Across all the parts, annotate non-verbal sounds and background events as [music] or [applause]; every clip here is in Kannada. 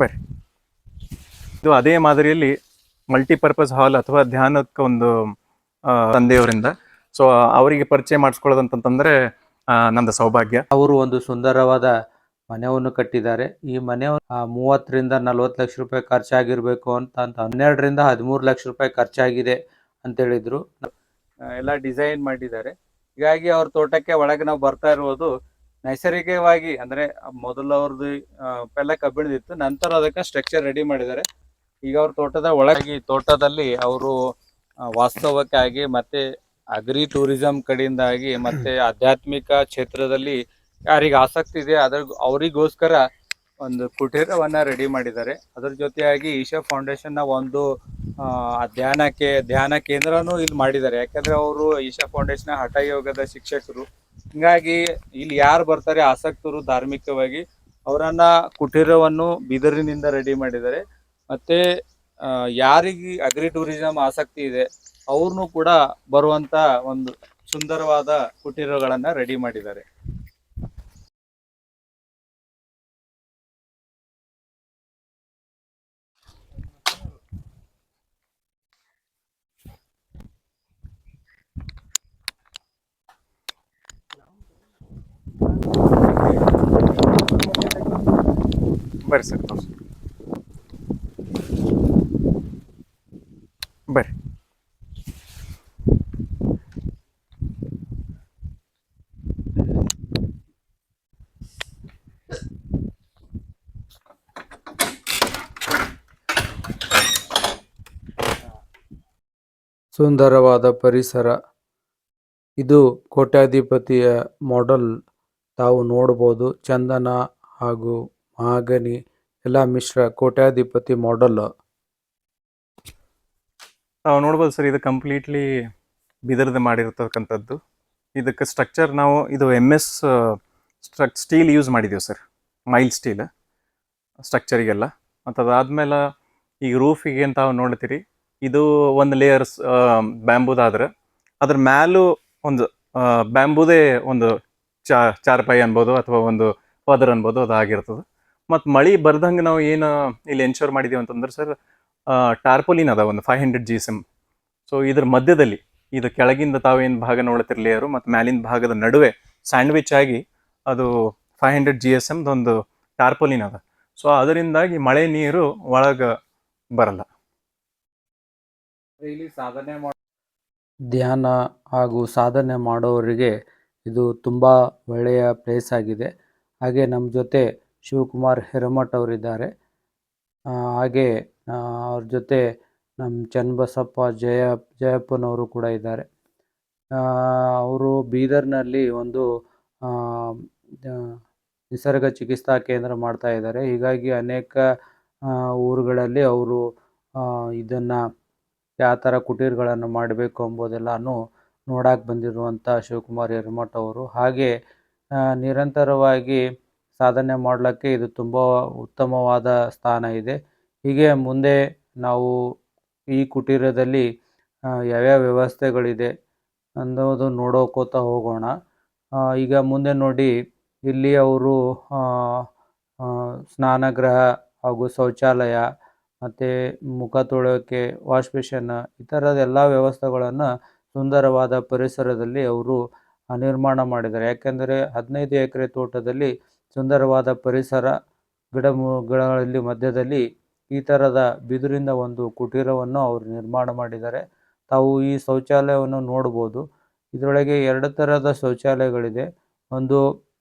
ಬರ್ರಿ. ಇದು ಅದೇ ಮಾದರಿಯಲ್ಲಿ ಮಲ್ಟಿಪರ್ಪಸ್ ಹಾಲ್ ಅಥವಾ ಧ್ಯಾನಕ್ಕೆ ಒಂದು ತಂದೆಯವರಿಂದ. ಸೊ ಅವರಿಗೆ ಪರಿಚಯ ಮಾಡಿಸ್ಕೊಳ್ಳೋದಂತಂತಂದ್ರೆ ನಂದು ಸೌಭಾಗ್ಯ. ಅವರು ಒಂದು ಸುಂದರವಾದ ಮನೆಯನ್ನು ಕಟ್ಟಿದ್ದಾರೆ. ಈ ಮನೆ ಮೂವತ್ತರಿಂದ ನಲವತ್ತು ಲಕ್ಷ ರೂಪಾಯಿ ಖರ್ಚಾಗಿರ್ಬೇಕು ಅಂತ ಅಂತ ಹನ್ನೆರಡರಿಂದ ಹದಿಮೂರು ಲಕ್ಷ ರೂಪಾಯಿ ಖರ್ಚಾಗಿದೆ ಅಂತ ಹೇಳಿದ್ರು. ಎಲ್ಲ ಡಿಸೈನ್ ಮಾಡಿದ್ದಾರೆ. ಹೀಗಾಗಿ ಅವ್ರ ತೋಟಕ್ಕೆ ಒಳಗೆ ನಾವು ಬರ್ತಾ ಇರುವುದು ನೈಸರ್ಗಿಕವಾಗಿ ಅಂದ್ರೆ ಮೊದಲು ಅವ್ರದ್ದು ಪೆಲ್ಲ ಕಬ್ಬಿಣದಿತ್ತು ನಂತರ ಅದಕ್ಕೆ ಸ್ಟ್ರಕ್ಚರ್ ರೆಡಿ ಮಾಡಿದ್ದಾರೆ. ಈಗ ಅವ್ರ ತೋಟದ ಒಳಗಾಗಿ ತೋಟದಲ್ಲಿ ಅವರು ವಾಸ್ತವಕ್ಕಾಗಿ ಮತ್ತೆ ಅಗ್ರಿ ಟೂರಿಸಂ ಕಡೆಯಿಂದಾಗಿ ಮತ್ತೆ [clears throat] ಆಧ್ಯಾತ್ಮಿಕ ಕ್ಷೇತ್ರದಲ್ಲಿ ಯಾರಿಗೆ ಆಸಕ್ತಿ ಇದೆ ಅದ್ರ ಅವರಿಗೋಸ್ಕರ ಒಂದು ಕುಟೀರವನ್ನ ರೆಡಿ ಮಾಡಿದ್ದಾರೆ. ಅದ್ರ ಜೊತೆಯಾಗಿ ಈಶಾ ಫೌಂಡೇಶನ್ನ ಒಂದು ಧ್ಯಾನಕ್ಕೆ ಧ್ಯಾನ ಕೇಂದ್ರನೂ ಇಲ್ಲಿ ಮಾಡಿದ್ದಾರೆ. ಯಾಕಂದ್ರೆ ಅವರು ಈಶಾ ಫೌಂಡೇಶನ್ ಹಠ ಯೋಗದ ಶಿಕ್ಷಕರು. ಹಿಂಗಾಗಿ ಇಲ್ಲಿ ಯಾರು ಬರ್ತಾರೆ ಆಸಕ್ತರು ಧಾರ್ಮಿಕವಾಗಿ ಅವರನ್ನ ಕುಟೀರವನ್ನು ಬಿದಿರಿನಿಂದ ರೆಡಿ ಮಾಡಿದ್ದಾರೆ. ಮತ್ತೆ ಯಾರಿಗೆ ಅಗ್ರಿ ಟೂರಿಸಂ ಆಸಕ್ತಿ ಇದೆ, ಅವ್ರನ್ನೂ ಕೂಡ ಬರುವಂತ ಒಂದು ಸುಂದರವಾದ ಕುಟೀರಗಳನ್ನ ರೆಡಿ ಮಾಡಿದ್ದಾರೆ. ಬರ್ರಿ ಸರ್ Bueno. ಸುಂದರವಾದ ಪರಿಸರ. ಇದು ಕೋಟ್ಯಾಧಿಪತಿಯ ಮಾಡೆಲ್ ತಾವು ನೋಡ್ಬೋದು. ಚಂದನ ಹಾಗೂ ಮಹಾಗನಿ ಎಲ್ಲ ಮಿಶ್ರ ಕೋಟ್ಯಾಧಿಪತಿ ಮಾಡಲ್ ನಾವು ನೋಡ್ಬೋದು ಸರ್, ಇದು ಕಂಪ್ಲೀಟ್ಲಿ ಬಿದಿರದ ಮಾಡಿರ್ತಕ್ಕಂಥದ್ದು. ಇದಕ್ಕೆ ಸ್ಟ್ರಕ್ಚರ್ ನಾವು ಇದು M S struck steel use ಮಾಡಿದ್ದೀವಿ ಸರ್ ಮೈಲ್ ಸ್ಟೀಲ್ ಸ್ಟ್ರಕ್ಚರಿಗೆಲ್ಲ ಮತ್ತು ಅದಾದ್ಮೇಲೆ ಈಗ ರೂಫಿಗೆ ಅಂತ ನೋಡ್ತೀರಿ ಇದು ಒಂದು ಲೇಯರ್ಸ್ ಬ್ಯಾಂಬೂದಾದ್ರೆ ಅದ್ರ ಮ್ಯಾಲೂ ಒಂದು ಬ್ಯಾಂಬೂದೇ ಒಂದು ಚಾ, ಚಾರ್ಪಾಯಿ ಅನ್ಬೋದು ಅಥವಾ ಒಂದು ಪದರ್ ಅನ್ಬೋದು ಅದು ಆಗಿರ್ತದೆ ಮತ್ತು ಮಳೆ ಬರ್ದಂಗೆ ನಾವು ಏನು ಇಲ್ಲಿ ಎನ್ಶೋರ್ ಮಾಡಿದ್ದೀವಿ ಅಂತಂದ್ರೆ ಸರ್ ಟಾರ್ಪೋಲಿನ್ ಅದ ಒಂದು five hundred G M so ಇದ್ರ ಮಧ್ಯದಲ್ಲಿ ಇದು ಕೆಳಗಿಂದ ತಾವೇನು ಭಾಗ ನೋಡ್ತಿರ್ ಯಾರು ಮತ್ತು ಮ್ಯಾಲಿನ ಭಾಗದ ನಡುವೆ ಸ್ಯಾಂಡ್ವಿಚ್ ಆಗಿ ಅದು ಫೈವ್ ಹಂಡ್ರೆಡ್ ಜಿ ಎಸ್ ಎಮ್ದು ಒಂದು ಟಾರ್ಪೋಲಿನ್ ಅದ. ಸೊ ಅದರಿಂದಾಗಿ ಮಳೆ ನೀರು ಒಳಗೆ ಬರಲ್ಲ. ಇಲ್ಲಿ ಸಾಧನೆ ಧ್ಯಾನ ಹಾಗೂ ಸಾಧನೆ ಮಾಡೋರಿಗೆ ಇದು ತುಂಬ ಒಳ್ಳೆಯ ಪ್ಲೇಸ್ ಆಗಿದೆ. ಹಾಗೆ ನಮ್ಮ ಜೊತೆ ಶಿವಕುಮಾರ್ ಹಿರಮಠ್ ಅವರಿದ್ದಾರೆ. ಹಾಗೆ ಅವ್ರ ಜೊತೆ ನಮ್ಮ ಚನ್ನಬಸಪ್ಪ ಜಯ, ಜಯಪ್ಪನವರು ಕೂಡ ಇದ್ದಾರೆ. ಅವರು ಬೀದರ್ನಲ್ಲಿ ಒಂದು ನಿಸರ್ಗ ಚಿಕಿತ್ಸಾ ಕೇಂದ್ರ ಮಾಡ್ತಾ ಇದ್ದಾರೆ. ಹೀಗಾಗಿ ಅನೇಕ ಊರುಗಳಲ್ಲಿ ಅವರು ಇದನ್ನು ಯಾವ ಥರ ಕುಟೀರಗಳನ್ನು ಮಾಡಬೇಕು ಎಂಬುದೆಲ್ಲನೂ ನೋಡಕ್ಕೆ ಬಂದಿರುವಂಥ ಶಿವಕುಮಾರ್ ಹಿರಮಠ್ ಅವರು. ಹಾಗೆ ನಿರಂತರವಾಗಿ ಸಾಧನೆ ಮಾಡಲಿಕ್ಕೆ ಇದು ತುಂಬ ಉತ್ತಮವಾದ ಸ್ಥಾನ ಇದೆ. ಹೀಗೆ ಮುಂದೆ ನಾವು ಈ ಕುಟೀರದಲ್ಲಿ ಯಾವ್ಯಾವ ವ್ಯವಸ್ಥೆಗಳಿದೆ ಅನ್ನೋದು ನೋಡೋಕೋತ ಹೋಗೋಣ. ಈಗ ಮುಂದೆ ನೋಡಿ, ಇಲ್ಲಿ ಅವರು ಸ್ನಾನಗೃಹ ಹಾಗೂ ಶೌಚಾಲಯ, ಮತ್ತು ಮುಖ ತೊಳೆಯೋಕ್ಕೆ ವಾಶ್ ಬೇಷನ್ ಈ ಥರದ ಎಲ್ಲ ವ್ಯವಸ್ಥೆಗಳನ್ನು ಸುಂದರವಾದ ಪರಿಸರದಲ್ಲಿ ಅವರು ನಿರ್ಮಾಣ ಮಾಡಿದ್ದಾರೆ. ಯಾಕೆಂದರೆ ಹದಿನೈದು ಎಕರೆ ತೋಟದಲ್ಲಿ ಸುಂದರವಾದ ಪರಿಸರ ಗಿಡ ಗಿಡಗಳಲ್ಲಿ ಮಧ್ಯದಲ್ಲಿ ಈ ತರದ ಬಿದಿರಿಂದ ಒಂದು ಕುಟೀರವನ್ನು ಅವರು ನಿರ್ಮಾಣ ಮಾಡಿದ್ದಾರೆ. ತಾವು ಈ ಶೌಚಾಲಯವನ್ನು ನೋಡಬಹುದು. ಇದರೊಳಗೆ ಎರಡು ಥರದ ಶೌಚಾಲಯಗಳಿದೆ. ಒಂದು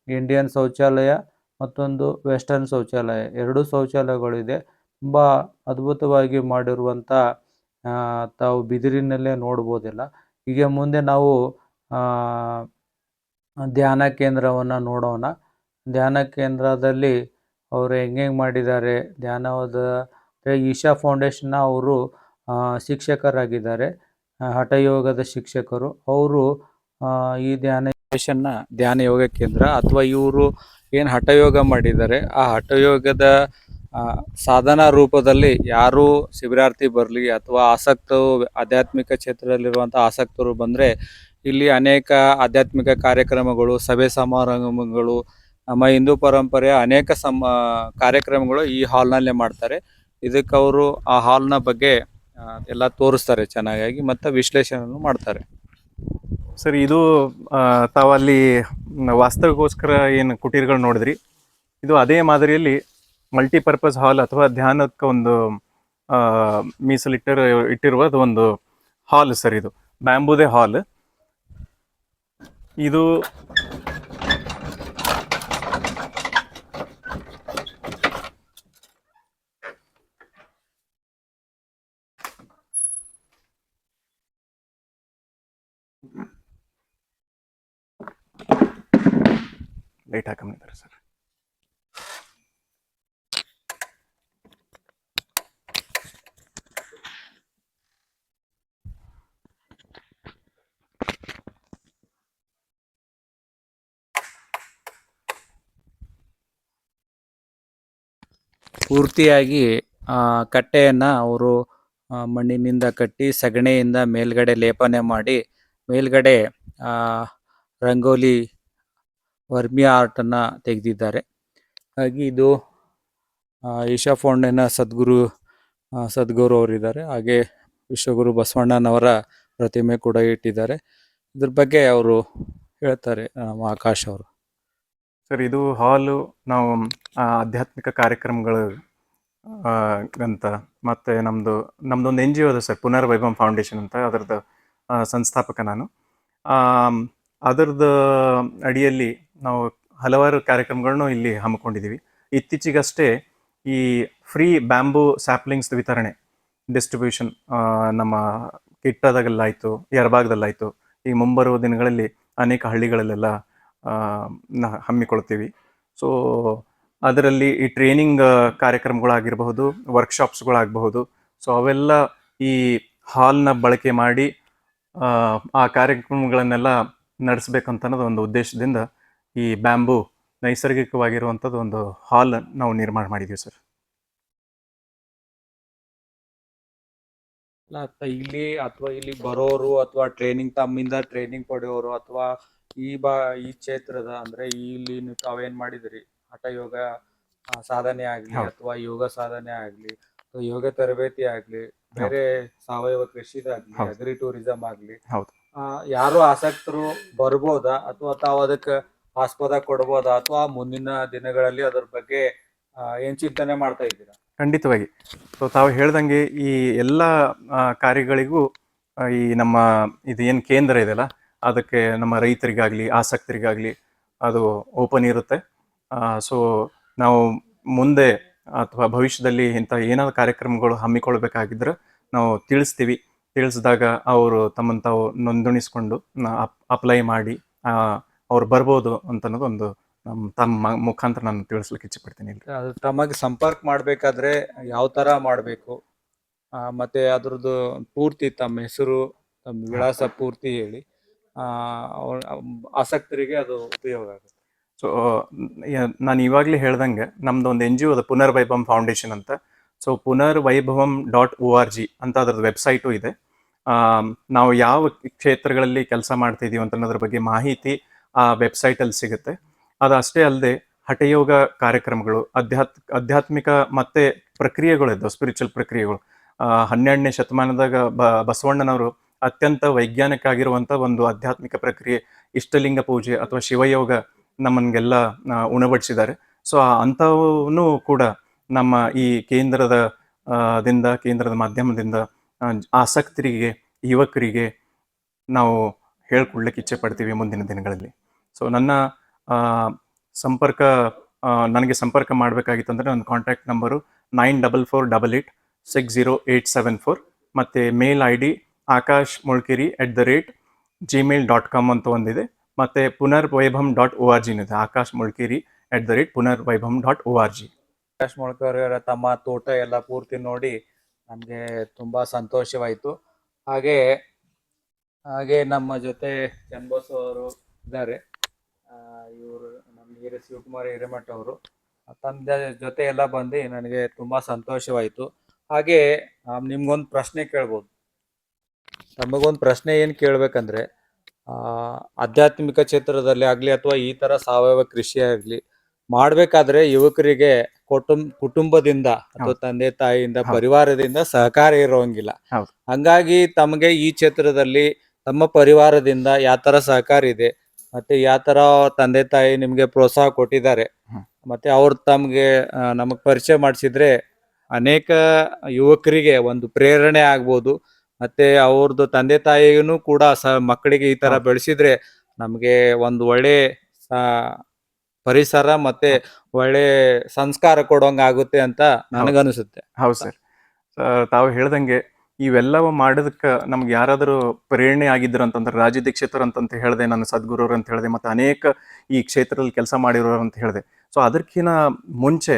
ಇಂಡಿಯನ್ ಶೌಚಾಲಯ ಮತ್ತೊಂದು ವೆಸ್ಟರ್ನ್ ಶೌಚಾಲಯ. ಎರಡು ಶೌಚಾಲಯಗಳಿದೆ. ತುಂಬ ಅದ್ಭುತವಾಗಿ ಮಾಡಿರುವಂಥ ತಾವು ಬಿದಿರಿನಲ್ಲೇ ನೋಡ್ಬೋದಿಲ್ಲ ಹೀಗೆ ಮುಂದೆ ನಾವು ಧ್ಯಾನ ಕೇಂದ್ರವನ್ನು ನೋಡೋಣ. ಧ್ಯಾನ ಕೇಂದ್ರದಲ್ಲಿ ಅವರು ಹೆಂಗೆಂಗೆ ಮಾಡಿದ್ದಾರೆ? ಧ್ಯಾನವಾದ ಈಶಾ ಫೌಂಡೇಶನ್ನ ಅವರು ಶಿಕ್ಷಕರಾಗಿದ್ದಾರೆ. ಹಠ ಹಠಯೋಗದ ಶಿಕ್ಷಕರು. ಅವರು ಈ ಧ್ಯಾನ ಧ್ಯಾನ ಯೋಗ ಕೇಂದ್ರ ಅಥವಾ ಇವರು ಏನು ಹಠಯೋಗ ಮಾಡಿದ್ದಾರೆ, ಆ ಹಠಯೋಗದ ಸಾಧನ ಸಾಧನಾ ರೂಪದಲ್ಲಿ ಯಾರು ಶಿಬಿರಾರ್ಥಿ ಬರಲಿ ಅಥವಾ ಆಸಕ್ತರು ಆಧ್ಯಾತ್ಮಿಕ ಕ್ಷೇತ್ರದಲ್ಲಿರುವಂಥ ಆಸಕ್ತರು ಬಂದರೆ ಇಲ್ಲಿ ಅನೇಕ ಆಧ್ಯಾತ್ಮಿಕ ಕಾರ್ಯಕ್ರಮಗಳು, ಸಭೆ ಸಮಾರಂಭಗಳು ನಮ್ಮ ಹಿಂದೂ ಪರಂಪರೆಯ ಅನೇಕ ಸಮ ಕಾರ್ಯಕ್ರಮಗಳು ಈ ಹಾಲ್ನಲ್ಲೇ ಮಾಡ್ತಾರೆ. ಇದಕ್ಕೆ ಅವರು ಆ ಹಾಲ್ನ ಬಗ್ಗೆ ಎಲ್ಲ ತೋರಿಸ್ತಾರೆ ಚೆನ್ನಾಗಿ ಮತ್ತು ವಿಶ್ಲೇಷಣೆಯನ್ನು ಮಾಡ್ತಾರೆ. ಸರ್, ಇದು ತಾವಲ್ಲಿ ವಾಸ್ತವಕ್ಕೋಸ್ಕರ ಏನು ಕುಟೀರ್ಗಳು ನೋಡಿದ್ರಿ? ಇದು ಅದೇ ಮಾದರಿಯಲ್ಲಿ ಮಲ್ಟಿಪರ್ಪಸ್ ಹಾಲ್ ಅಥವಾ ಧ್ಯಾನಕ್ಕೆ ಒಂದು ಮೀಸಲಿಟ್ಟಿರ ಇಟ್ಟಿರುವ ಒಂದು ಹಾಲ್ ಸರ್ ಇದು. ಬ್ಯಾಂಬುದೇ ಹಾಲ್. ಇದು ಲೈಟ್ ಹಾಕಿದ್ದಾರೆ ಸರ್. ಪೂರ್ತಿಯಾಗಿ ಕಟ್ಟೆಯನ್ನ ಅವರು ಮಣ್ಣಿನಿಂದ ಕಟ್ಟಿ ಸಗಣಿಯಿಂದ ಮೇಲ್ಗಡೆ ಲೇಪನೆ ಮಾಡಿ ಮೇಲ್ಗಡೆ ರಂಗೋಲಿ ವರ್ಮಿ ಆರ್ಟನ್ನು ತೆಗೆದಿದ್ದಾರೆ. ಹಾಗೆ ಇದು ಈಶಾ ಫೌಂಡೇನ ಸದ್ಗುರು ಸದ್ಗೌರು ಅವರಿದ್ದಾರೆ. ಹಾಗೆ ವಿಶ್ವಗುರು ಬಸವಣ್ಣನವರ ಪ್ರತಿಮೆ ಕೂಡ ಇಟ್ಟಿದ್ದಾರೆ. ಇದ್ರ ಬಗ್ಗೆ ಅವರು ಹೇಳ್ತಾರೆ ನಮ್ಮ ಆಕಾಶ್ ಅವರು. ಸರ್, ಇದು ಹಾಲು ನಾವು ಆಧ್ಯಾತ್ಮಿಕ ಕಾರ್ಯಕ್ರಮಗಳು ಅಂತ ಮತ್ತು ನಮ್ಮದು ನಮ್ಮದೊಂದು ಎನ್ ಜಿ ಒ ಸರ್ ಪುನರ್ ವೈಭವ್ ಫೌಂಡೇಶನ್ ಅಂತ ಅದರದ್ದು ಸಂಸ್ಥಾಪಕ ನಾನು. ಅದರದ್ದು ಅಡಿಯಲ್ಲಿ ನಾವು ಹಲವಾರು ಕಾರ್ಯಕ್ರಮಗಳನ್ನು ಇಲ್ಲಿ ಹಮ್ಮಿಕೊಂಡಿದ್ದೀವಿ. ಇತ್ತೀಚೆಗಷ್ಟೇ ಈ ಫ್ರೀ ಬ್ಯಾಂಬೂ ಸ್ಯಾಪ್ಲಿಂಗ್ಸ್ ವಿತರಣೆ ಡಿಸ್ಟ್ರಿಬ್ಯೂಷನ್ ನಮ್ಮ ಕಿಟ್ಟದಾಗಲ್ಲಾಯಿತು ಎರಭಾಗದಲ್ಲಾಯಿತು ಈ ಮುಂಬರುವ ದಿನಗಳಲ್ಲಿ ಅನೇಕ ಹಳ್ಳಿಗಳಲ್ಲೆಲ್ಲ ಹಮ್ಮಿಕೊಳ್ತೀವಿ ಸೊ ಅದರಲ್ಲಿ ಈ ಟ್ರೈನಿಂಗ್ ಕಾರ್ಯಕ್ರಮಗಳಾಗಿರಬಹುದು ವರ್ಕ್ಶಾಪ್ಸ್ಗಳಾಗಬಹುದು ಸೊ ಅವೆಲ್ಲ ಈ ಹಾಲ್ನ ಬಳಕೆ ಮಾಡಿ ಆ, ಆ ಕಾರ್ಯಕ್ರಮಗಳನ್ನೆಲ್ಲ ನಡೆಸ್ಬೇಕಂತ ಅನ್ನೋದು ಒಂದು ಉದ್ದೇಶದಿಂದ ಈ ಬ್ಯಾಂಬು ನೈಸರ್ಗಿಕವಾಗಿರುವಂಥದ್ದು ಒಂದು ಹಾಲ್ ನಾವು ನಿರ್ಮಾಣ ಮಾಡಿದ್ದೀವಿ ಸರ್. ಇಲ್ಲಿ ಅಥವಾ ಇಲ್ಲಿ ಬರೋರು ಅಥವಾ ಟ್ರೈನಿಂಗ್ ತಮ್ಮಿಂದ ಟ್ರೈನಿಂಗ್ ಪಡೆಯೋರು ಅಥವಾ ಈ ಬಾ ಈ ಕ್ಷೇತ್ರದ ಅಂದ್ರೆ ಇಲ್ಲಿ ನೀವು ತಾವೇನ್ ಮಾಡಿದ್ರಿ? ಹಠ ಯೋಗ ಸಾಧನೆ ಆಗ್ಲಿ ಅಥವಾ ಯೋಗ ಸಾಧನೆ ಆಗ್ಲಿ ಅಥವಾ ಯೋಗ ತರಬೇತಿ ಆಗ್ಲಿ ಬೇರೆ ಸಾವಯವ ಕೃಷಿದಾಗ್ಲಿ. ಅಗ್ರಿ ಟೂರಿಸಂ ಆಗ್ಲಿ ಯಾರು ಆಸಕ್ತರು ಬರ್ಬೋದಾ? ಅಥವಾ ತಾವು ಅದಕ್ಕೆ ಆಸ್ಪದ ಕೊಡ್ಬೋದಾ ಅಥವಾ ಮುಂದಿನ ದಿನಗಳಲ್ಲಿ ಅದರ ಬಗ್ಗೆ ಏನ್ ಚಿಂತನೆ ಮಾಡ್ತಾ ಇದ್ದೀರಾ? ಖಂಡಿತವಾಗಿ. ಸೊ ತಾವು ಹೇಳ್ದಂಗೆ ಈ ಎಲ್ಲ ಕಾರ್ಯಗಳಿಗೂ ಈ ನಮ್ಮ ಇದು ಏನು ಕೇಂದ್ರ ಇದೆಯಲ್ಲ, ಅದಕ್ಕೆ ನಮ್ಮ ರೈತರಿಗಾಗಲಿ, ಆಸಕ್ತರಿಗಾಗಲಿ ಅದು ಓಪನ್ ಇರುತ್ತೆ. ಸೊ ನಾವು ಮುಂದೆ ಅಥವಾ ಭವಿಷ್ಯದಲ್ಲಿ ಇಂಥ ಏನಾದ್ರು ಕಾರ್ಯಕ್ರಮಗಳು ಹಮ್ಮಿಕೊಳ್ಬೇಕಾಗಿದ್ರೆ ನಾವು ತಿಳಿಸ್ತೀವಿ. ತಿಳಿಸಿದಾಗ ಅವರು ತಮ್ಮನ್ನು ತಾವು ನೋಂದಣಿಸ್ಕೊಂಡು ಅಪ್ಲೈ ಮಾಡಿ ಅವ್ರು ಬರ್ಬೋದು ಅಂತ ಅನ್ನೋದು ಒಂದು ನಮ್ಮ ತಮ್ಮ ಮುಖಾಂತರ ನಾನು ತಿಳಿಸ್ಲಿಕ್ಕೆ ಇಚ್ಛೆಪಡ್ತೀನಿ ಇಲ್ಲಿ ಅದು ತಮಗೆ ಸಂಪರ್ಕ ಮಾಡಬೇಕಾದ್ರೆ ಯಾವ ತರ ಮಾಡಬೇಕು? ಮತ್ತೆ ಅದ್ರದ್ದು ಪೂರ್ತಿ ತಮ್ಮ ಹೆಸರು ತಮ್ಮ ವಿಳಾಸ ಪೂರ್ತಿ ಹೇಳಿ. ಆಸಕ್ತರಿಗೆ ಅದು ಉಪಯೋಗ ಆಗುತ್ತೆ. ಸೊ ನಾನು ಇವಾಗಲೇ ಹೇಳ್ದಂಗೆ ನಮ್ದು ಒಂದು ಎನ್ ಜಿ ಒ ಪುನರ್ ವೈಭವಂ ಫೌಂಡೇಶನ್ ಅಂತ. So Punar Vaibhavam dot O R G ಅಂತ ಅದ್ರದ್ದು ವೆಬ್ಸೈಟು ಇದೆ. ನಾವು ಯಾವ ಕ್ಷೇತ್ರಗಳಲ್ಲಿ ಕೆಲಸ ಮಾಡ್ತಿದ್ದೀವಿ ಅಂತ ಅನ್ನೋದ್ರ ಬಗ್ಗೆ ಮಾಹಿತಿ ಆ ವೆಬ್ಸೈಟಲ್ಲಿ ಸಿಗುತ್ತೆ. ಅದು ಅಷ್ಟೇ ಅಲ್ಲದೆ ಹಠಯೋಗ ಕಾರ್ಯಕ್ರಮಗಳು, ಅಧ್ಯಾತ್, ಆಧ್ಯಾತ್ಮಿಕ ಮತ್ತೆ ಪ್ರಕ್ರಿಯೆಗಳು ಇದ್ದಾವೆ ಸ್ಪಿರಿಚುವಲ್ ಪ್ರಕ್ರಿಯೆಗಳು. ಹನ್ನೆರಡನೇ ಶತಮಾನದಾಗ ಬ, ಬಸವಣ್ಣನವರು ಅತ್ಯಂತ ವೈಜ್ಞಾನಿಕ ಆಗಿರುವಂಥ ಒಂದು ಆಧ್ಯಾತ್ಮಿಕ ಪ್ರಕ್ರಿಯೆ, ಇಷ್ಟಲಿಂಗ ಪೂಜೆ ಅಥವಾ ಶಿವಯೋಗ ನಮ್ಮನ್ಗೆಲ್ಲ ಉಣಬಡಿಸಿದ್ದಾರೆ. ಸೊ ಅಂಥವನ್ನೂ ಕೂಡ ನಮ್ಮ ಈ ಕೇಂದ್ರದ ದಿಂದ, ಕೇಂದ್ರದ ಮಾಧ್ಯಮದಿಂದ ಆಸಕ್ತರಿಗೆ, ಯುವಕರಿಗೆ ನಾವು ಹೇಳ್ಕೊಡ್ಲಿಕ್ಕೆ ಇಚ್ಛೆ ಪಡ್ತೀವಿ ಮುಂದಿನ ದಿನಗಳಲ್ಲಿ. ಸೊ ನನ್ನ ಸಂಪರ್ಕ ನನಗೆ ಸಂಪರ್ಕ ಮಾಡಬೇಕಾಗಿತ್ತಂದರೆ ನನ್ನ contact number nine double four double eight six zero eight seven four ಮತ್ತು mail I D Akash Mulkiri at the rate Gmail dot com ಅಂತ ಒಂದಿದೆ. ಮತ್ತು Punar Vaibhav dot O R ಜಿನಿದೆ Akash Mulkiri at the rate Punar Vaibhav dot O R G Akash Molkar ತಮ್ಮ ತೋಟ ಎಲ್ಲ ಪೂರ್ತಿ ನೋಡಿ ನಮಗೆ ತುಂಬ ಸಂತೋಷವಾಯಿತು. ಹಾಗೆ ಹಾಗೆ ನಮ್ಮ ಜೊತೆ ಚನ್ನಬಸು ಅವರು ಇದ್ದಾರೆ. ಇವರು ನಮ್ಮ ಹಿರಿಯ ಶಿವಕುಮಾರ್ ಹಿರೇಮಠ ಅವರು. ತಂದೆ ಜೊತೆ ಎಲ್ಲ ಬಂದು ನನಗೆ ತುಂಬಾ ಸಂತೋಷವಾಯಿತು. ಹಾಗೆ ನಿಮ್ಗೊಂದು ಪ್ರಶ್ನೆ ಕೇಳ್ಬೋದು. ತಮಗೊಂದು ಪ್ರಶ್ನೆ ಏನು ಕೇಳ್ಬೇಕಂದ್ರೆ ಆ, ಆಧ್ಯಾತ್ಮಿಕ ಕ್ಷೇತ್ರದಲ್ಲಿ ಆಗಲಿ ಅಥವಾ ಈ ಥರ ಸಾವಯವ ಕೃಷಿ ಆಗಲಿ ಮಾಡ್ಬೇಕಾದ್ರೆ ಯುವಕರಿಗೆ ಕುಟುಂಬ ಕುಟುಂಬದಿಂದ ಅಥವಾ ತಂದೆ ತಾಯಿಯಿಂದ. ಪರಿವಾರದಿಂದ ಸಹಕಾರ ಇರೋಂಗಿಲ್ಲ. ಹಂಗಾಗಿ ತಮಗೆ ಈ ಕ್ಷೇತ್ರದಲ್ಲಿ ತಮ್ಮ ಪರಿವಾರದಿಂದ ಯಾವ ತರ ಸಹಕಾರ ಇದೆ ಮತ್ತೆ ಯಾವ ತರ ತಂದೆ ತಾಯಿ ನಿಮ್ಗೆ ಪ್ರೋತ್ಸಾಹ ಕೊಟ್ಟಿದ್ದಾರೆ ಮತ್ತೆ ಅವ್ರು ತಮ್ಗೆ ನಮಗ್ ಪರಿಚಯ ಮಾಡಿಸಿದ್ರೆ ಅನೇಕ ಯುವಕರಿಗೆ ಒಂದು ಪ್ರೇರಣೆ ಆಗ್ಬೋದು ಮತ್ತೆ ಅವ್ರದ್ದು ತಂದೆ ತಾಯಿಗೂ ಕೂಡ ಸ ಮಕ್ಕಳಿಗೆ ಈ ತರ. ಬೆಳೆಸಿದ್ರೆ ನಮ್ಗೆ ಒಂದು ಒಳ್ಳೆ ಪರಿಸರ ಮತ್ತೆ ಒಳ್ಳೆ ಸಂಸ್ಕಾರ ಕೊಡೋಂಗ ಆಗುತ್ತೆ ಅಂತ ನನಗನ್ಸುತ್ತೆ ಹೌದು ಸರ್. ತಾವು ಹೇಳ್ದಂಗೆ ಇವೆಲ್ಲವ ಮಾಡೋದಕ್ಕೆ ನಮ್ಗೆ ಯಾರಾದರೂ ಪ್ರೇರಣೆ ಆಗಿದ್ರು ಅಂತಂದ್ರೆ ರಾಜ ದೀಕ್ಷಿತರು ಅಂತಂತ ಹೇಳಿದೆ ನನ್ನ ಸದ್ಗುರುರು ಅಂತ ಹೇಳಿದೆ, ಮತ್ತು ಅನೇಕ ಈ ಕ್ಷೇತ್ರದಲ್ಲಿ ಕೆಲಸ ಮಾಡಿರೋರು ಅಂತ ಹೇಳಿದೆ. ಸೊ ಅದಕ್ಕಿಂತ ಮುಂಚೆ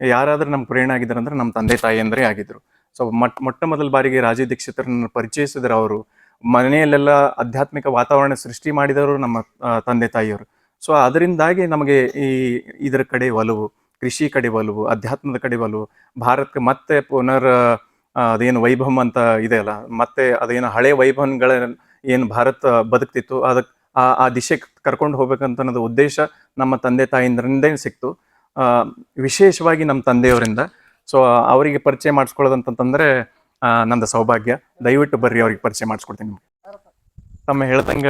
ಯಾರಾದರೂ ನಮ್ಗೆ ಪ್ರೇರಣೆ ಆಗಿದ್ರು ಅಂದ್ರೆ ನಮ್ಮ ತಂದೆ ತಾಯಿ ಅಂದರೆ ಆಗಿದ್ರು ಸೊ ಮೊಟ್ಟ ಮೊಟ್ಟ ಮೊದಲ ಬಾರಿಗೆ ರಾಜ ದೀಕ್ಷಿತರನ್ನು ಪರಿಚಯಿಸಿದ್ರು ಅವರು. ಮನೆಯಲ್ಲೆಲ್ಲ ಆಧ್ಯಾತ್ಮಿಕ ವಾತಾವರಣ ಸೃಷ್ಟಿ ಮಾಡಿದವರು ನಮ್ಮ ತಂದೆ ತಾಯಿಯವರು. ಸೊ ಅದರಿಂದಾಗಿ ನಮಗೆ ಈ ಇದರ ಕಡೆ ಒಲವು, ಕೃಷಿ ಕಡೆ ಒಲವು, ಅಧ್ಯಾತ್ಮದ ಕಡೆ ಒಲವು, ಭಾರತಕ್ಕೆ ಮತ್ತೆ ಪುನರ್ ಅದೇನು ವೈಭವ ಅಂತ ಇದೆ ಅಲ್ಲ. ಮತ್ತೆ ಅದೇನು ಹಳೆ ವೈಭವಗಳ ಏನು ಭಾರತ ಬದುಕ್ತಿತ್ತು ಅದಕ್ಕೆ ಆ ಆ ದಿಶೆಗೆ ಕರ್ಕೊಂಡು ಹೋಗ್ಬೇಕಂತ ಅನ್ನೋದು ಉದ್ದೇಶ ನಮ್ಮ ತಂದೆ ತಾಯಿಂದ್ರಿಂದೇ ಸಿಕ್ತು. ವಿಶೇಷವಾಗಿ ನಮ್ಮ ತಂದೆಯವರಿಂದ. ಸೊ ಅವರಿಗೆ ಪರಿಚಯ ಮಾಡಿಸ್ಕೊಳ್ಳೋದಂತಂದ್ರೆ ನಂದ ಸೌಭಾಗ್ಯ. ದಯವಿಟ್ಟು ಬರ್ರಿ, ಅವ್ರಿಗೆ ಪರಿಚಯ ಮಾಡಿಸ್ಕೊಡ್ತೀನಿ ತಮ್ಮ ಹೇಳ್ತಂಗ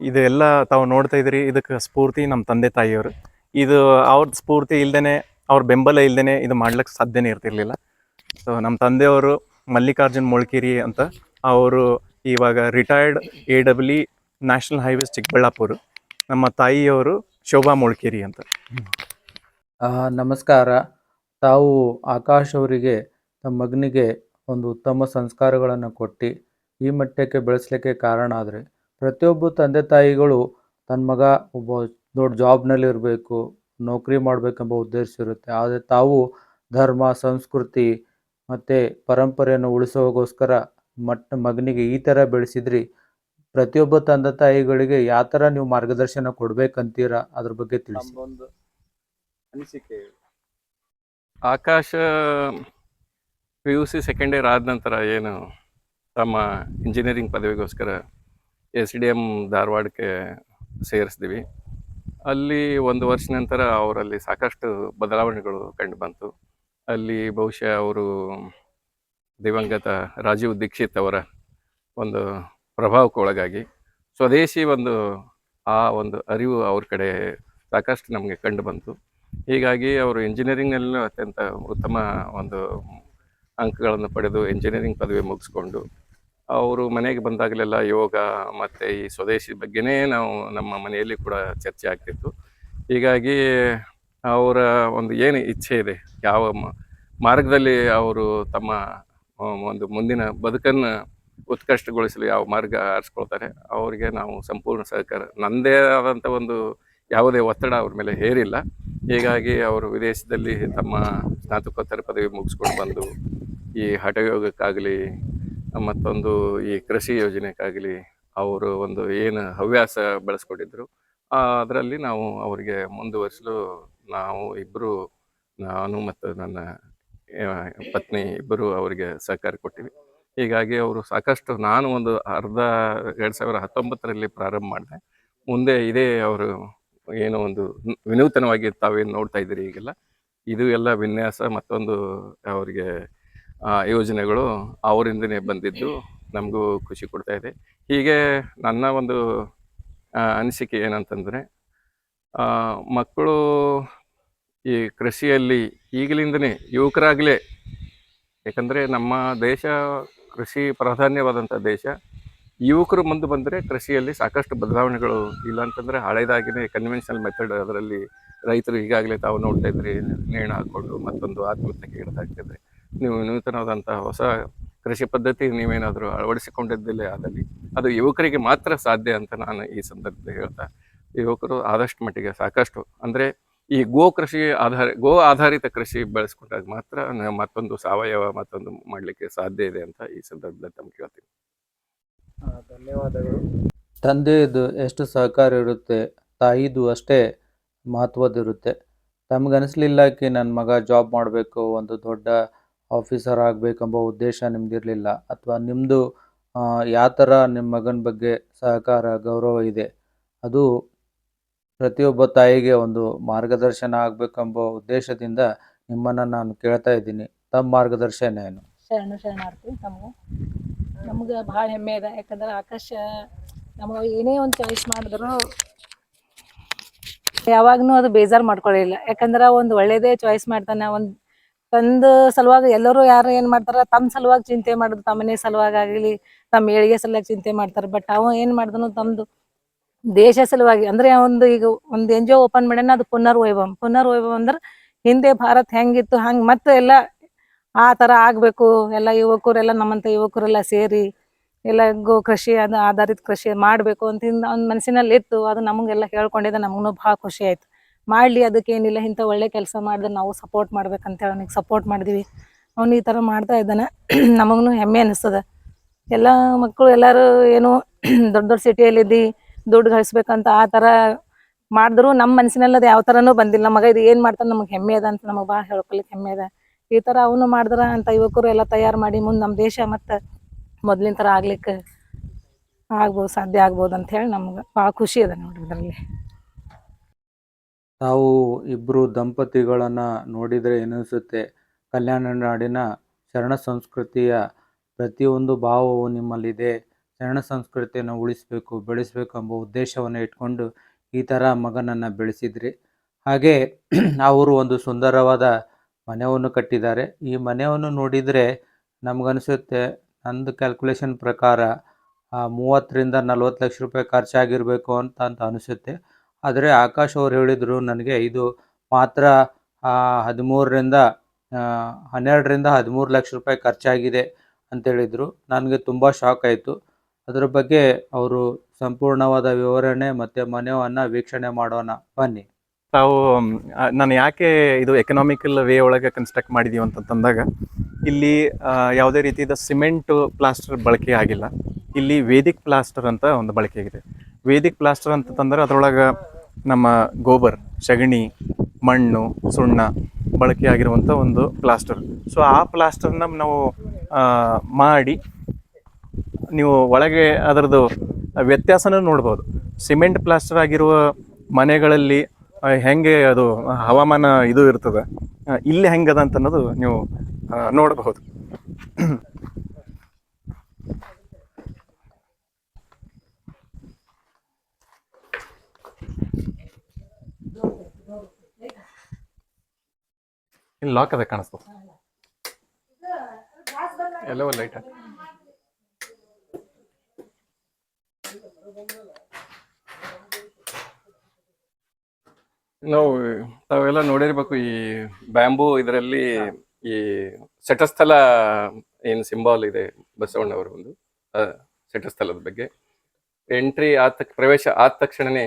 ಇದೆಲ್ಲ ತಾವು ನೋಡ್ತಾ ಇದ್ರಿ ಇದಕ್ಕೆ ಸ್ಫೂರ್ತಿ ನಮ್ಮ ತಂದೆ ತಾಯಿಯವರು. ಇದು ಅವ್ರ ಸ್ಫೂರ್ತಿ ಇಲ್ದೇನೆ, ಅವ್ರ ಬೆಂಬಲ ಇಲ್ದೇನೆ ಇದು ಮಾಡ್ಲಿಕ್ಕೆ ಸಾಧ್ಯನೇ ಇರ್ತಿರ್ಲಿಲ್ಲ. ಸೊ ನಮ್ಮ ತಂದೆಯವರು ಮಲ್ಲಿಕಾರ್ಜುನ್ ಮೊಳ್ಕಿರಿ ಅಂತ ಅವರು ಇವಾಗ retired A W national highways Chikkaballapura. ನಮ್ಮ ತಾಯಿಯವರು ಶೋಭಾ ಮೊಳ್ಕಿರಿ ಅಂತ. ನಮಸ್ಕಾರ. ತಾವು ಆಕಾಶ್ ಅವರಿಗೆ, ತಮ್ಮ ಮಗನಿಗೆ ಒಂದು ಉತ್ತಮ ಸಂಸ್ಕಾರಗಳನ್ನು ಕೊಟ್ಟು ಈ ಮಟ್ಟಕ್ಕೆ ಬೆಳೆಸಲಿಕ್ಕೆ ಕಾರಣ ಆದರೆ, ಪ್ರತಿಯೊಬ್ಬ ತಂದೆ ತಾಯಿಗಳು ತನ್ನ ಮಗ ಒಬ್ಬ ದೊಡ್ಡ ಜಾಬ್ನಲ್ಲಿ ಇರಬೇಕು, ನೌಕರಿ ಮಾಡಬೇಕೆಂಬ ಉದ್ದೇಶ ಇರುತ್ತೆ ಆದರೆ ತಾವು ಧರ್ಮ, ಸಂಸ್ಕೃತಿ ಮತ್ತು ಪರಂಪರೆಯನ್ನು ಉಳಿಸೋಗೋಸ್ಕರ ಮಟ್ಟ ಮಗನಿಗೆ ಈ ಥರ ಬೆಳೆಸಿದ್ರಿ. ಪ್ರತಿಯೊಬ್ಬ ತಂದೆ ತಾಯಿಗಳಿಗೆ ಯಾವ ಥರ ನೀವು ಮಾರ್ಗದರ್ಶನ ಕೊಡ್ಬೇಕಂತೀರಾ? ಅದ್ರ ಬಗ್ಗೆ ತಿಳಿಸಿ. ಅನಿಸಿಕೆ Akash P U C second year ಆದ ನಂತರ ಏನು ತಮ್ಮ ಇಂಜಿನಿಯರಿಂಗ್ ಪದವಿಗೋಸ್ಕರ ಎಸ್ ಡಿ ಎಂ ಧಾರವಾಡಕ್ಕೆ ಸೇರಿಸಿದ್ವಿ. ಅಲ್ಲಿ ಒಂದು ವರ್ಷ ನಂತರ ಅವರಲ್ಲಿ ಸಾಕಷ್ಟು ಬದಲಾವಣೆಗಳು ಕಂಡು ಬಂತು. ಅಲ್ಲಿ ಬಹುಶಃ ಅವರು ದಿವಂಗತ ರಾಜೀವ್ ದೀಕ್ಷಿತ್ ಅವರ ಒಂದು ಪ್ರಭಾವಕ್ಕೊಳಗಾಗಿ ಸ್ವದೇಶಿ ಒಂದು ಆ ಒಂದು ಅರಿವು ಅವ್ರ ಕಡೆ ಸಾಕಷ್ಟು ನಮಗೆ ಕಂಡು ಬಂತು. ಹೀಗಾಗಿ ಅವರು ಇಂಜಿನಿಯರಿಂಗ್ನಲ್ಲೂ ಅತ್ಯಂತ ಉತ್ತಮ ಒಂದು ಅಂಕಗಳನ್ನು ಪಡೆದು ಇಂಜಿನಿಯರಿಂಗ್ ಪದವಿ ಮುಗಿಸ್ಕೊಂಡು ಅವರು ಮನೆಗೆ ಬಂದಾಗಲೆಲ್ಲ ಯೋಗ ಮತ್ತು ಈ ಸ್ವದೇಶಿ ಬಗ್ಗೆನೇ ನಾವು ನಮ್ಮ ಮನೆಯಲ್ಲಿ ಕೂಡ ಚರ್ಚೆ ಆಗ್ತಿತ್ತು. ಹೀಗಾಗಿ ಅವರ ಒಂದು ಏನು ಇಚ್ಛೆ ಇದೆ, ಯಾವ ಮಾರ್ಗದಲ್ಲಿ ಅವರು ತಮ್ಮ ಒಂದು ಮುಂದಿನ ಬದುಕನ್ನು ಉತ್ಕೃಷ್ಟಗೊಳಿಸಲು ಯಾವ ಮಾರ್ಗ ಆರಿಸ್ಕೊಳ್ತಾರೆ, ಅವರಿಗೆ ನಾವು ಸಂಪೂರ್ಣ ಸಹಕಾರ. ನನ್ನದೇ ಆದಂಥ ಒಂದು ಯಾವುದೇ ಒತ್ತಡ ಅವ್ರ ಮೇಲೆ ಹೇರಿಲ್ಲ. ಹೀಗಾಗಿ ಅವರು ವಿದೇಶದಲ್ಲಿ ತಮ್ಮ ಸ್ನಾತಕೋತ್ತರ ಪದವಿ ಮುಗಿಸ್ಕೊಂಡು ಬಂದು, ಈ ಹಠಯೋಗಕ್ಕಾಗಲಿ, ಮತ್ತೊಂದು ಈ ಕೃಷಿ ಯೋಜನೆಗಾಗಲಿ ಅವರು ಒಂದು ಏನು ಹವ್ಯಾಸ ಬೆಳೆಸ್ಕೊಂಡಿದ್ರು ಅದರಲ್ಲಿ ನಾವು ಅವರಿಗೆ ಮುಂದುವರಿಸಲು ನಾವು ಇಬ್ಬರು ನಾನು ಮತ್ತು ನನ್ನ ಪತ್ನಿ ಇಬ್ಬರು ಅವರಿಗೆ ಸಹಕಾರ ಕೊಟ್ಟಿವಿ. ಹೀಗಾಗಿ ಅವರು ಸಾಕಷ್ಟು, ನಾನು ಒಂದು ಅರ್ಧ, ಎರಡು ಸಾವಿರ ಹತ್ತೊಂಬತ್ತರಲ್ಲಿ ಪ್ರಾರಂಭ ಮಾಡಿದೆ. ಮುಂದೆ ಇದೇ ಅವರು ಏನೋ ಒಂದು ವಿನೂತನವಾಗಿ ತಾವೇನು ನೋಡ್ತಾ ಇದ್ದೀರಿ ಈಗೆಲ್ಲ. ಇದು ಎಲ್ಲ ವಿನ್ಯಾಸ, ಮತ್ತೊಂದು ಅವರಿಗೆ ಯೋಜನೆಗಳು ಅವರಿಂದನೇ ಬಂದಿದ್ದು ನಮಗೂ ಖುಷಿ ಕೊಡ್ತಾ ಇದೆ. ಹೀಗೆ ನನ್ನ ಒಂದು ಅನಿಸಿಕೆ ಏನಂತಂದರೆ ಮಕ್ಕಳು ಈ ಕೃಷಿಯಲ್ಲಿ ಈಗಲಿಂದನೇ ಯುವಕರಾಗಲೇ, ಯಾಕಂದರೆ ನಮ್ಮ ದೇಶ ಕೃಷಿ ಪ್ರಾಧಾನ್ಯವಾದಂಥ ದೇಶ, ಯುವಕರು ಮುಂದೆ ಬಂದರೆ ಕೃಷಿಯಲ್ಲಿ ಸಾಕಷ್ಟು ಬದಲಾವಣೆಗಳು ಇಲ್ಲ ಅಂತಂದರೆ ಹಳೇದಾಗಿನೇ ಕನ್ವೆನ್ಷನಲ್ ಮೆಥಡ್ ಅದರಲ್ಲಿ ರೈತರು ಈಗಾಗಲೇ ತಾವು ನೋಡ್ತಾ ಇದ್ರಿ, ನೇಣು ಹಾಕ್ಕೊಂಡು ಮತ್ತೊಂದು ಆತ್ಮಹತ್ಯೆಗೆ ಈಡಾಗ್ತಿದ್ರೆ ನೀವು ನೂತನವಾದಂಥ ಹೊಸ ಕೃಷಿ ಪದ್ಧತಿ ನೀವೇನಾದರೂ ಅಳವಡಿಸಿಕೊಂಡಿದ್ದಿಲ್ಲ ಆದಲ್ಲಿ ಅದು ಯುವಕರಿಗೆ ಮಾತ್ರ ಸಾಧ್ಯ ಅಂತ ನಾನು ಈ ಸಂದರ್ಭದಲ್ಲಿ ಹೇಳ್ತಾ, ಯುವಕರು ಆದಷ್ಟು ಮಟ್ಟಿಗೆ ಸಾಕಷ್ಟು, ಅಂದರೆ ಈ ಗೋ ಕೃಷಿ ಆಧಾರ ಗೋ ಆಧಾರಿತ ಕೃಷಿ ಬೆಳೆಸ್ಕೊಂಡಾಗ ಮಾತ್ರ ಮತ್ತೊಂದು ಸಾವಯವ ಮತ್ತೊಂದು ಮಾಡಲಿಕ್ಕೆ ಸಾಧ್ಯ ಇದೆ ಅಂತ ಈ ಸಂದರ್ಭದಲ್ಲಿ ತಮ್ಗೆ ಕೇಳ್ತೀನಿ ಧನ್ಯವಾದಗಳು. ತಂದೆಯದು ಎಷ್ಟು ಸಹಕಾರ ಇರುತ್ತೆ ತಾಯಿದು ಅಷ್ಟೇ ಮಹತ್ವದಿರುತ್ತೆ. ತಮಗನಿಸ್ಲಿಲ್ಲ ಕಿ ನನ್ನ ಮಗ ಜಾಬ್ ಮಾಡಬೇಕು ಒಂದು ದೊಡ್ಡ ಆಫೀಸರ್ ಆಗಬೇಕೆಂಬ ಉದ್ದೇಶ ನಿಮ್ದಿರಲಿಲ್ಲ ಅಥವಾ ನಿಮ್ಮದು ಯಾವ ಥರ ನಿಮ್ಮ ಮಗನ ಬಗ್ಗೆ ಸಹಕಾರ ಗೌರವ ಇದೆ ಅದು ಪ್ರತಿಯೊಬ್ಬ ತಾಯಿಗೆ ಒಂದು ಮಾರ್ಗದರ್ಶನ ಆಗಬೇಕೆಂಬ ಉದ್ದೇಶದಿಂದ ನಿಮ್ಮನ್ನ ನಾನು ಕೇಳ್ತಾ ಇದ್ದೀನಿ. ತಮ್ಮ ಮಾರ್ಗದರ್ಶನ ಏನು? ಶರಣು ಶರಣಾರ್ಥಿ ನಮಗೂ ನಮ್ಗೆ ಭಾಳ ಹೆಮ್ಮೆ ಇದೆ. ಯಾಕಂದ್ರೆ ಆಕಾಶ ನಮಗೆ ಏನೇ ಒಂದು ಚಾಯ್ಸ್ ಮಾಡಿದ್ರು ಯಾವಾಗ್ನೂ ಅದು ಬೇಜಾರು ಮಾಡ್ಕೊಳ್ಳಿಲ್ಲ. ಯಾಕಂದ್ರೆ ಒಂದು ಒಳ್ಳೇದೇ ಚಾಯ್ಸ್ ಮಾಡ್ತಾನೆ, ಒಂದು ತಂದ ಸಲುವಾಗಿ ಎಲ್ಲರೂ ಯಾರು ಏನು ಮಾಡ್ತಾರ ತಮ್ಮ ಸಲುವಾಗಿ ಚಿಂತೆ ಮಾಡೋದು, ತಮ್ಮನೇ ಮನೆ ಸಲುವಾಗಿ ಆಗಲಿ, ತಮ್ಮ ಏಳಿಗೆ ಸಲುವಾಗಿ ಚಿಂತೆ ಮಾಡ್ತಾರೆ. ಬಟ್ ಅವ ಏನು ಮಾಡಿದನು ತಮ್ಮದು ದೇಶ ಸಲುವಾಗಿ, ಅಂದ್ರೆ ಒಂದು ಈಗ ಒಂದು ಎನ್ ಜಿ ಒ ಓಪನ್ ಮಾಡ್ಯಾನ, ಅದು ಪುನರ್ ವೈಭವಂ ಪುನರ್ ವೈಭವ ಅಂದ್ರೆ ಹಿಂದೆ ಭಾರತ್ ಹೆಂಗಿತ್ತು, ಹಂಗೆ ಮತ್ತೆ ಎಲ್ಲ ಆ ತರ ಆಗ್ಬೇಕು. ಎಲ್ಲ ಯುವಕರೆಲ್ಲ ನಮ್ಮಂತ ಯುವಕರೆಲ್ಲ ಸೇರಿ, ಎಲ್ಲ ಗೋ ಕೃಷಿ ಅದ ಆಧಾರಿತ ಕೃಷಿ ಮಾಡಬೇಕು ಅಂತ ಅವ್ನ ಮನಸ್ಸಿನಲ್ಲಿ ಇತ್ತು. ಅದು ನಮಗೆಲ್ಲ ಹೇಳ್ಕೊಂಡಿದ್ದ, ನಮಗೂ ಭಾಳ ಖುಷಿ ಆಯ್ತು. ಮಾಡಲಿ, ಅದಕ್ಕೇನಿಲ್ಲ, ಇಂಥ ಒಳ್ಳೆ ಕೆಲಸ ಮಾಡಿದ್ರೆ ನಾವು ಸಪೋರ್ಟ್ ಮಾಡ್ಬೇಕಂತೇಳಿ ಅವ್ನಿಗೆ ಸಪೋರ್ಟ್ ಮಾಡಿದ್ವಿ. ಅವ್ನು ಈ ತರ ಮಾಡ್ತಾ ಇದ್ದಾನೆ. [clears throat] ನಮಗೂ ಹೆಮ್ಮೆ ಅನಿಸ್ತದೆ. ಎಲ್ಲ ಮಕ್ಕಳು ಎಲ್ಲರೂ ಏನು ದೊಡ್ಡ ದೊಡ್ಡ ಸಿಟಿಯಲ್ಲಿದ್ದು ದುಡ್ಡು ಗಳಿಸ್ಬೇಕಂತ ಆ ಥರ ಮಾಡಿದ್ರು ನಮ್ಮ ಮನಸ್ಸಿನಲ್ಲಿ ಅದು ಯಾವ ತರನೂ ಬಂದಿಲ್ಲ. ಮಗ ಇದು ಏನು ಮಾಡ್ತಾನೆ ನಮಗೆ ಹೆಮ್ಮೆ ಅದ ಅಂತ ನಮಗೆ ಭಾಳ ಹೇಳ್ಕೊಲಿಕ್ಕೆ ಹೆಮ್ಮೆ ಅದ. ಈ ತರ ಅವನು ಮಾಡಿದ್ರ ಅಂತ ಯುವಕರು ಎಲ್ಲ ತಯಾರು ಮಾಡಿ ಮುಂದೆ ನಮ್ಮ ದೇಶ ಮತ್ತೆ ಮೊದ್ಲಿನ ತರ ಆಗ್ಲಿಕ್ಕೆ ಆಗ್ಬೋದು, ಸಾಧ್ಯ ಆಗ್ಬೋದು ಅಂತ ಹೇಳಿ ನಮ್ಗೆ ಭಾಳ ಖುಷಿ ಅದ ನೋಡ್ರಿ ಇದರಲ್ಲಿ. ತಾವು ಇಬ್ಬರು ದಂಪತಿಗಳನ್ನು ನೋಡಿದರೆ ಏನಿಸುತ್ತೆ ಕಲ್ಯಾಣ ನಾಡಿನ ಶರಣ ಸಂಸ್ಕೃತಿಯ ಪ್ರತಿಯೊಂದು ಭಾವವು ನಿಮ್ಮಲ್ಲಿದೆ. ಶರಣ ಸಂಸ್ಕೃತಿಯನ್ನು ಉಳಿಸಬೇಕು ಬೆಳೆಸಬೇಕು ಎಂಬ ಉದ್ದೇಶವನ್ನು ಇಟ್ಕೊಂಡು ಈ ಥರ ಮಗನನ್ನು ಬೆಳೆಸಿದ್ರಿ. ಹಾಗೆ [clears throat] ಅವರು ಒಂದು ಸುಂದರವಾದ ಮನೆಯನ್ನು ಕಟ್ಟಿದ್ದಾರೆ. ಈ ಮನೆಯನ್ನು ನೋಡಿದರೆ ನಮಗನಿಸುತ್ತೆ ನಂದು ಕ್ಯಾಲ್ಕುಲೇಷನ್ ಪ್ರಕಾರ ಮೂವತ್ತರಿಂದ ನಲ್ವತ್ತು ಲಕ್ಷ ರೂಪಾಯಿ ಖರ್ಚಾಗಿರಬೇಕು ಅಂತ ಅಂತ ಅನಿಸುತ್ತೆ. ಆದರೆ ಆಕಾಶ್ ಅವರು ಹೇಳಿದರು ನನಗೆ ಇದು ಮಾತ್ರ ಹದಿಮೂರರಿಂದ ಹನ್ನೆರಡರಿಂದ ಹದಿಮೂರು ಲಕ್ಷ ರೂಪಾಯಿ ಖರ್ಚಾಗಿದೆ ಅಂತೇಳಿದರು ನನಗೆ ತುಂಬ ಶಾಕ್ ಆಯಿತು. ಅದರ ಬಗ್ಗೆ ಅವರು ಸಂಪೂರ್ಣವಾದ ವಿವರಣೆ ಮತ್ತೆ ಮನೆಯನ್ನ ವೀಕ್ಷಣೆ ಮಾಡೋಣ. ಬನ್ನಿ. ತಾವು ನಾನು ಯಾಕೆ ಇದು ಎಕನಾಮಿಕಲ್ ವೇ ಒಳಗೆ ಕನ್ಸ್ಟ್ರಕ್ಟ್ ಮಾಡಿದೀವಿ ಅಂತಂದಾಗ ಇಲ್ಲಿ ಯಾವುದೇ ರೀತಿಯ ಸಿಮೆಂಟ್ ಪ್ಲಾಸ್ಟರ್ ಬಳಕೆ ಆಗಿಲ್ಲ. ಇಲ್ಲಿ ವೇದಿಕ್ ಪ್ಲಾಸ್ಟರ್ ಅಂತ ಒಂದು ಬಳಕೆ ಆಗಿದೆ. ವೇದಿಕ್ ಪ್ಲಾಸ್ಟರ್ ಅಂತಂದ್ರೆ ಅದರೊಳಗೆ ನಮ್ಮ ಗೋಬರ್, ಸಗಣಿ, ಮಣ್ಣು, ಸುಣ್ಣ ಬಳಕೆ ಆಗಿರುವಂಥ ಒಂದು ಪ್ಲಾಸ್ಟರ್ ಸೊ ಆ ಪ್ಲಾಸ್ಟರ್ನ ನಾವು ಮಾಡಿ ನೀವು ಒಳಗೆ ಅದರದ್ದು ವ್ಯತ್ಯಾಸನ ನೋಡ್ಬೋದು. ಸಿಮೆಂಟ್ ಪ್ಲಾಸ್ಟರ್ ಆಗಿರುವ ಮನೆಗಳಲ್ಲಿ ಹೆಂಗೆ ಅದು ಹವಾಮಾನ ಇದು ಇರ್ತದೆ ಇಲ್ಲಿ ಹೆಂಗದ ಅಂತ ಅನ್ನೋದು ನೀವು ನೋಡಬಹುದು. ಇಲ್ಲಿ ಲಾಕ್ ಅದ ಕಾಣಿಸ್ತದೆ ಎಲ್ಲವೂ ಲೈಟ್ ನಾವು, ತಾವೆಲ್ಲ ನೋಡಿರ್ಬೇಕು ಈ ಬ್ಯಾಂಬೂ ಇದರಲ್ಲಿ ಈ ಸೆಟಸ್ಥಲ ಏನು ಸಿಂಬಾಲ್ ಇದೆ ಬಸವಣ್ಣವರ ಒಂದು ಶಟಸ್ಥಲದ ಬಗ್ಗೆ. ಎಂಟ್ರಿ ಆದ ಪ್ರವೇಶ ಆದ ತಕ್ಷಣನೇ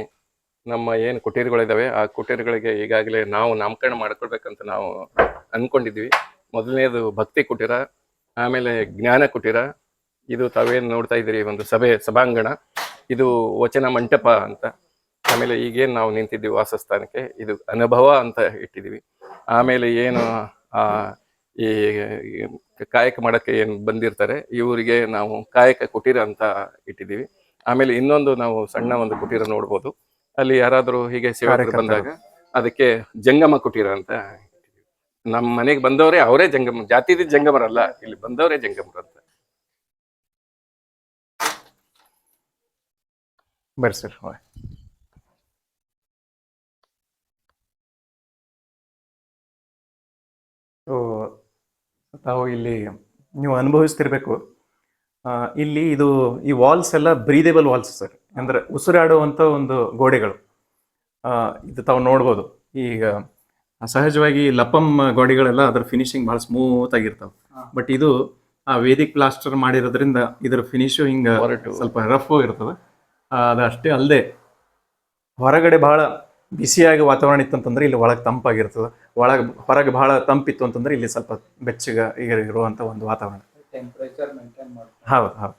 ನಮ್ಮ ಏನು ಕುಟೀರಗಳಿದಾವೆ ಆ ಕುಟೀರಗಳಿಗೆ ಈಗಾಗಲೇ ನಾವು ನಾಮಕರಣ ಮಾಡ್ಕೊಳ್ಬೇಕಂತ ನಾವು ಅನ್ಕೊಂಡಿದ್ವಿ ಮೊದಲನೇದು ಭಕ್ತಿ ಕುಟೀರ, ಆಮೇಲೆ ಜ್ಞಾನ ಕುಟೀರ. ಇದು ತಾವೇನು ನೋಡ್ತಾ ಇದ್ದೀರಿ ಒಂದು ಸಭೆ, ಸಭಾಂಗಣ. ಇದು ವಚನ ಮಂಟಪ ಅಂತ. ಆಮೇಲೆ ಈಗೇನು ನಾವು ನಿಂತಿದ್ದೀವಿ ವಾಸಸ್ಥಾನಕ್ಕೆ ಇದು ಅನುಭವ ಅಂತ ಇಟ್ಟಿದ್ದೀವಿ. ಆಮೇಲೆ ಏನು ಆ ಈ ಕಾಯಕ ಮಾಡಕ್ಕೆ ಏನು ಬಂದಿರ್ತಾರೆ ಇವರಿಗೆ ನಾವು ಕಾಯಕ ಕುಟೀರ ಅಂತ ಇಟ್ಟಿದ್ದೀವಿ. ಆಮೇಲೆ ಇನ್ನೊಂದು ನಾವು ಸಣ್ಣ ಒಂದು ಕುಟೀರ ನೋಡ್ಬೋದು. ಅಲ್ಲಿ ಯಾರಾದರೂ ಹೀಗೆ ಸೇವೆ. ಬಂದಾಗ ಅದಕ್ಕೆ ಜಂಗಮ ಕುಟೀರ ಅಂತ. ನಮ್ಮ ಮನೆಗೆ ಬಂದವರೇ ಅವರೇ ಜಂಗಮ ಜಾತಿದ ಜಂಗಮರಲ್ಲ ಇಲ್ಲಿ ಬಂದವರೇ ಜಂಗಮರು ಅಂತ. ಸರ್ ಹೋಯ್. ಸೊ ತಾವು ಇಲ್ಲಿ ನೀವು ಅನುಭವಿಸ್ತಿರ್ಬೇಕು. ಇಲ್ಲಿ ಇದು ಈ ವಾಲ್ಸ್ ಎಲ್ಲ ಬ್ರೀದೇಬಲ್ ವಾಲ್ಸ್ ಸರ್. ಅಂದ್ರೆ ಉಸಿರಾಡುವಂಥ ಒಂದು ಗೋಡೆಗಳು. ಇದು ತಾವು ನೋಡ್ಬೋದು. ಈಗ ಸಹಜವಾಗಿ ಲಪಂ ಗೋಡೆಗಳೆಲ್ಲ ಅದ್ರ ಫಿನಿಶಿಂಗ್ ಭಾಳ ಸ್ಮೂತ್ ಆಗಿರ್ತಾವೆ. ಬಟ್ ಇದು ಆ ವೇದಿಕ್ ಪ್ಲಾಸ್ಟರ್ ಮಾಡಿರೋದ್ರಿಂದ ಇದರ ಫಿನಿಶು ಹಿಂಗೆ ಸ್ವಲ್ಪ ರಫ್ ಇರ್ತದೆ ಆ, ಅದು ಅಷ್ಟೇ ಅಲ್ಲದೆ ಹೊರಗಡೆ ಬಹಳ ಬಿಸಿಯಾಗಿ ವಾತಾವರಣ ಇತ್ತಂತಂದ್ರೆ ಇಲ್ಲಿ ಒಳಗೆ ತಂಪಾಗಿರ್ತದೆ. ಒಳಗೆ ಹೊರಗೆ ಬಹಳ ತಂಪಿತ್ತು ಅಂತಂದ್ರೆ ಇಲ್ಲಿ ಸ್ವಲ್ಪ ಬೆಚ್ಚಗ ಇರುವಂತ ಒಂದು ವಾತಾವರಣ. ಟೆಂಪ್ರೇಚರ್ ಮೇಂಟೈನ್ ಹೌದು ಹೌದು.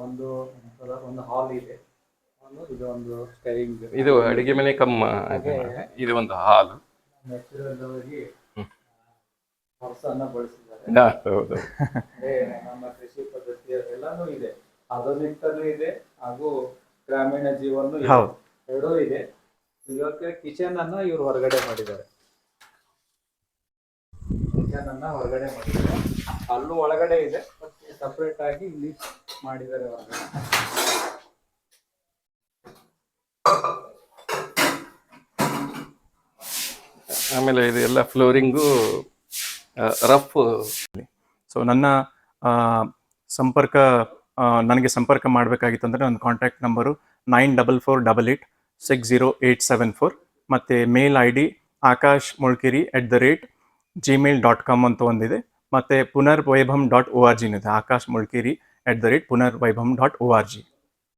ಒಂದು ಒಂದು ಹಾಲ್ ಇದೆ. ಇದು ಒಂದು ಸ್ಟೈರಿಂಗ್ ಇದು ಅಡಿಗೆ ಮನೆ ಕಮ್ಮ ಇದು ಒಂದು ಹಾಲ್ ನ್ಯಾಚುರಲ್ ಆಗಿ ಹ್ಮ್. ಹೊಸನ್ನ ಬಳಸಿದ್ದಾರೆ. ಹೌದು. ನಮ್ಮ ಕೃಷಿ ಪದ್ಧತಿ ಎಲ್ಲಾನು ಇದೆ. ಆಧುನಿಕನೂ ಇದೆ ಹಾಗೂ ಗ್ರಾಮೀಣ ಜೀವನ ಹೌದು. ಎರಡೂ ಇದೆ. ಇವಕ್ಕೆ ಕಿಚನ್ ಅನ್ನ ಇವ್ರು ಹೊರಗಡೆ ಮಾಡಿದ್ದಾರೆ. ಕಿಚನ್ ಅನ್ನ ಹೊರಗಡೆ ಮಾಡಿದ್ದಾರೆ. ಅಲ್ಲೂ ಒಳಗಡೆ ಇದೆ ಸಪ್ರೇಟ್ ಆಗಿ ಇಲ್ಲಿ ಮಾಡಿದ್ದಾರೆ ಹೊರಗಡೆ. ಆಮೇಲೆ ಇದು ಎಲ್ಲ ಫ್ಲೋರಿಂಗು ರಫ್ ಸೊ ನನ್ನ ಸಂಪರ್ಕ ನನಗೆ ಸಂಪರ್ಕ ಮಾಡಬೇಕಾಗಿತ್ತು ಅಂದರೆ ನನ್ನ contact number nine double four double eight six zero eight seven four ಮತ್ತು mail I D Akash Mulkiri at the rate Gmail dot com ಅಂತ ಒಂದಿದೆ. ಮತ್ತು Punar Vaibhav dot O R ಜಿನಿದೆ Akash Mulkiri at the rate Punar Vaibhav dot O R G